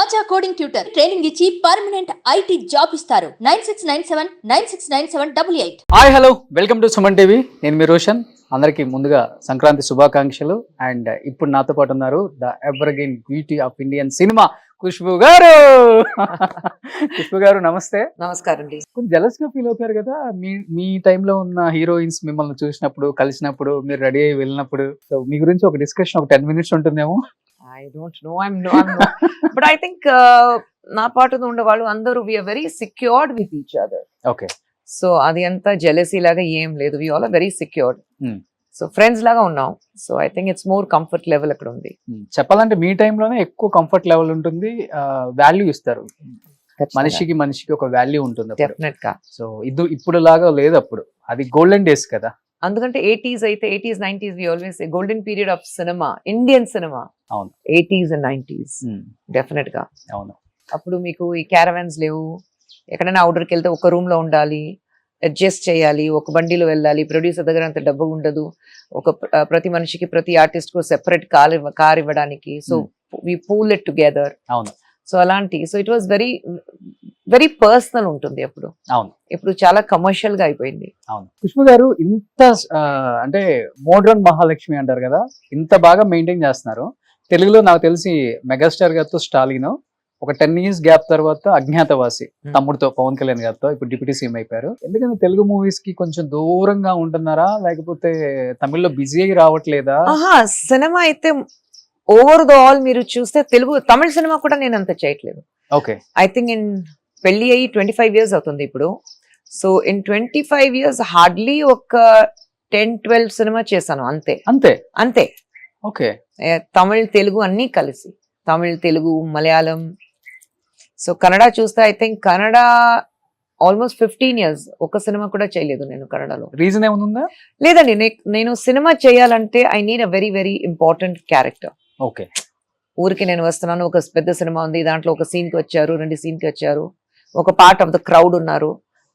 ఆచా coding tutor training ఇచ్చి permanent IT job ఇస్తారు. Nine six nine seven nine six nine seven double eight. Hi hello. Welcome to Suman TV. నేను మీ రోషన్. అందరికీ ముందుగా సంక్రాంతి శుభాకాంక్షలు. And ఇప్పుడు నాతో పాటు ఉన్నారు the ever beauty of Indian cinema Khushbu garu. Khushbu garu నమస్తే. నమస్కారం అండి. కొంచెం జలస్గా ఫీల్ అవుతారు కదా. మీ మీ టైంలో ఉన్న హీరోయిన్స్ మిమ్మల్ని చూసినప్పుడు కలిసినప్పుడు మీరు రెడీ అయ్యి వెళ్ళినప్పుడు. సో మీ గురించి ఒక డిస్కషన్ ఒక టెన్ మినిట్స్ ఉంటుందేమో. I don't know I'm no but I think నా పాటుతో ఉండే వాళ్ళు అందరూ we're very secured with each other okay so అది అంతా జెలసీ లాగా ఏం లేదు. We all very secured Hmm. So friends లాగా ఉన్నాం. So I think it's more comfort level అక్కడ ఉంది. చెప్పాలంటే మీ టైంలోనే ఎక్కువ కంఫర్ట్ లెవెల్ ఉంటుంది. వాల్యూ ఇస్తారు. మనిషికి మనిషికి ఒక వాల్యూ ఉంటుంది. డెఫినెట్గా సో ఇది ఇప్పుడు లాగా లేదు అప్పుడు. అది గోల్డెన్ డేస్ కదా. అందుకంటే ఎయిటీస్ అయితే eighties nineties we always golden period of cinema Indian cinema అవును. Eighties and nineties. డెఫినెట్గా. అవును. అప్పుడు మీకు ఈ క్యారవాన్స్ లేవు. ఎక్కడైనా అవుటర్కి వెళ్తే ఒక రూమ్లో ఉండాలి అడ్జస్ట్ చేయాలి ఒక బండిలో వెళ్ళాలి ప్రొడ్యూసర్ దగ్గర అంత డబ్బు ఉండదు. ఒక ప్రతి మనిషికి ప్రతి ఆర్టిస్ట్కు సెపరేట్ కార్ కార్ ఇవ్వడానికి. So we pool it together అవును. సో అలాంటి so it was very very personal ఉంటుంది అప్పుడు అవును. ఇప్పుడు చాలా కమర్షియల్గా అయిపోయింది. అవును. పుష్ప గారు ఇంత అంటే మోడ్రన్ మహాలక్ష్మి అంటారు కదా ఇంత బాగా మెయింటైన్ చేస్తున్నారు. తెలుగులో నాకు తెలిసి మెగాస్టార్ గారితో స్టాలిన్ ఒక టెన్ ఇయర్స్ గ్యాప్ తర్వాత అజ్ఞాతవాసి. తమ్ముడితో పవన్ కళ్యాణ్ గారితో ఇప్పుడు డిప్యూటీ సీఎం అయిపోయారు. ఎందుకంటే తెలుగు మూవీస్కి కొంచెం దూరంగా ఉంటున్నారా లేకపోతే తమిళ్ళో బిజీ అయ్యి రావట్లేదా? ఆహా సినిమా అయితే ఓవర్ ద ఆల్ మీరు చూస్తే తెలుగు తమిళ సినిమా కూడా నేను అంత చేయట్లేదు. ఓకే. ఐ థింక్ ఇన్ పెళ్ళి అయ్యి ట్వంటీ ఫైవ్ ఇయర్స్ అవుతుంది ఇప్పుడు. So in twenty five years hardly ఒక టెన్ ట్వెల్వ్ సినిమా చేశాను అంతే. అంతే? అంతే. ఓకే. తమిళ్ తెలుగు అన్నీ కలిసి. తమిళ్ తెలుగు మలయాళం. సో కన్నడ చూస్తే I think Kannada almost fifteen years ఒక సినిమా కూడా చేయలేదు నేను కన్నడలో. రీజన్ ఏముందా? లేదండి నేను సినిమా చేయాలంటే I need a very very important character okay. ఊరికి నేను వస్తున్నాను ఒక పెద్ద సినిమా ఉంది దాంట్లో ఒక scene కి వచ్చారు రెండు scene కి వచ్చారు. ఒక పార్ట్ ఆఫ్ ద క్రౌడ్ ఉన్నారు.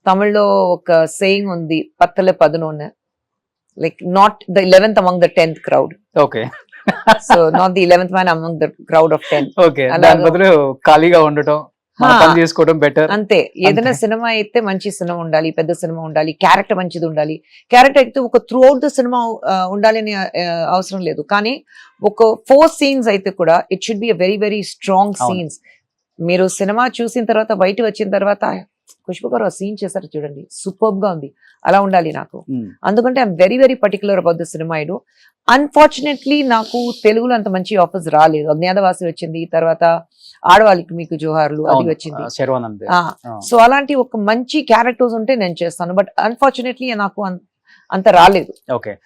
తమిళ్ళో ఒక సేయింగ్ ఉంది పత్తలే పదునోన్ like not the eleventh among the tenth crowd okay so not the eleventh man among the crowd of ten okay. దాని బదులు ఖాళీగా ఉండటం చేసుకోవడం బెటర్ అంతే. ఏదైనా సినిమా అయితే మంచి సినిమా ఉండాలి పెద్ద సినిమా ఉండాలి క్యారెక్టర్ మంచిది ఉండాలి. క్యారెక్టర్ అయితే ఒక త్రూ అవుట్ ద సినిమా ఉండాలి అని అవసరం లేదు. కానీ ఒక ఫోర్ సీన్స్ అయితే కూడా it should be very very strong. Scenes మీరు సినిమా చూసిన తర్వాత బయట వచ్చిన తర్వాత ఖుష్బు గారు ఆ సీన్ చేశారు చూడండి. సూపర్గా ఉంది. అలా ఉండాలి నాకు. అందుకంటే I'm very very particular about the cinema ఇడు. అన్ఫార్చునేట్లీ నాకు తెలుగులో అంత మంచి ఆఫర్స్ రాలేదు. అజ్ఞాతవాసి వచ్చింది. తర్వాత ఆడవాళ్ళకి మీకు జోహార్లు అది వచ్చింది. సో అలాంటి ఒక మంచి క్యారెక్టర్స్ ఉంటే నేను చేస్తాను. బట్ అన్ఫార్చునేట్లీ నాకు అంత రాలేదు. ఓకే.